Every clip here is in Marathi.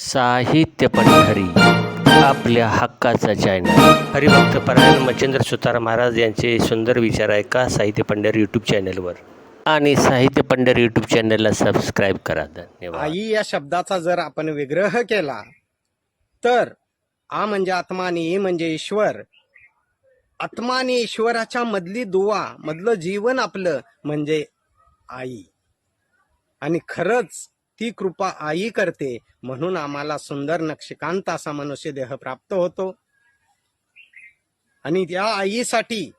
साहित्य पंढरी आपल्या हक्काचा चॅनल हरिभक्त परायण मच्छिंद्र सुतार महाराज यांचे सुंदर विचार आहे का साहित्य पंढर यूट्यूब चॅनलवर आणि साहित्य पंढर यूट्यूब चॅनलला सबस्क्राईब करा. धन्यवाद. आई या शब्दाचा जर आपण विग्रह केला तर आ म्हणजे आत्मा आणि ई म्हणजे ईश्वर. आत्मा आणि ईश्वराच्या मधली दुवा मधलं जीवन आपलं म्हणजे आई. आणि खरंच ती कृपा आई करते म्हणून आम्हाला सुंदर नक्षकांत असा मनुष्य देह प्राप्त होतो. आणि त्या आईसाठी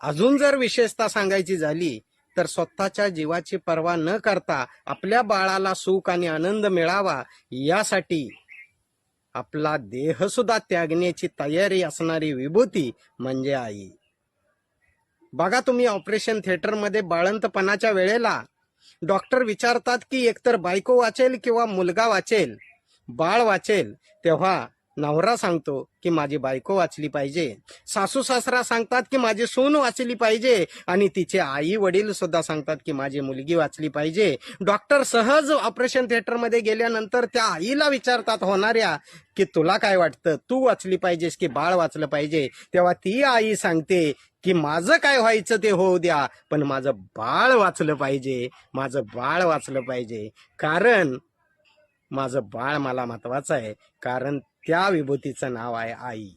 अजून जर विशेषता सांगायची झाली तर स्वतःच्या जीवाची पर्वा न करता आपल्या बाळाला सुख आणि आनंद मिळावा यासाठी आपला देह सुद्धा त्यागण्याची तयारी असणारी विभूती म्हणजे आई. बघा तुम्ही ऑपरेशन थिएटरमध्ये बाळंतपणाच्या वेळेला डॉक्टर विचारतात की एकतर बायको वाचेल किंवा मुलगा वाचेल? बाळ वाचेल. तेव्हा नवरा सांगतो की माझी बायको वाचली पाहिजे. सासू सासरा सांगतात की माझी सून वाचली पाहिजे. आणि तिचे आई वडील सुद्धा सांगतात की माझी मुलगी वाचली पाहिजे. डॉक्टर सहज ऑपरेशन थिएटरमध्ये गेल्यानंतर त्या आईला विचारतात होणाऱ्या की तुला काय वाटतं? तू वाचली पाहिजेस की बाळ वाचलं पाहिजे? तेव्हा ती आई सांगते की माझं काय व्हायचं ते होऊ द्या पण माझं बाळ वाचलं पाहिजे. माझं बाळ वाचलं पाहिजे. कारण माझं बाळ मला महत्वाचं आहे कारण त्या विभूतीचं नाव आहे आई.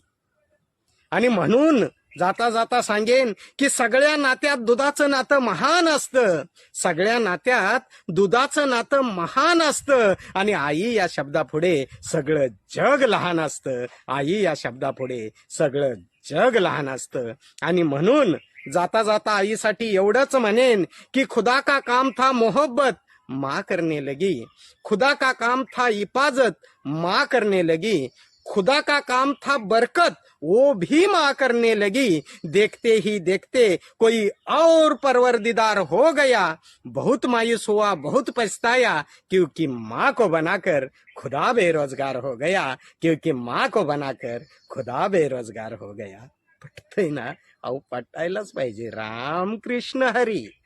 आणि म्हणून जाता जाता सांगेन की सगळ्या नात्यात दुधाचं नातं महान असतं. सगळ्या नात्यात दुधाचं नातं महान असतं. आणि आई या शब्दापुढे सगळं जग लहान असतं. आई या शब्दापुढे सगळं जग लहान असतं. आणि म्हणून जाता जाता आईसाठी एवढंच म्हणेन की खुदा का काम था मोहब्बत माँ करने लगी। खुदा का काम था हिफाजत, माँ करने लगी। खुदा का काम था बरकत, वो भी माँ करने लगी। देखते ही देखते कोई और परवरदिदार हो गया। बहुत मायूस हुआ, बहुत पछताया, क्योंकि माँ को बनाकर खुदा बेरोजगार हो गया। क्योंकि माँ को बनाकर खुदा बेरोजगार हो गया। पटते ना अहो पटायलाच पाहिजे राम कृष्ण हरी।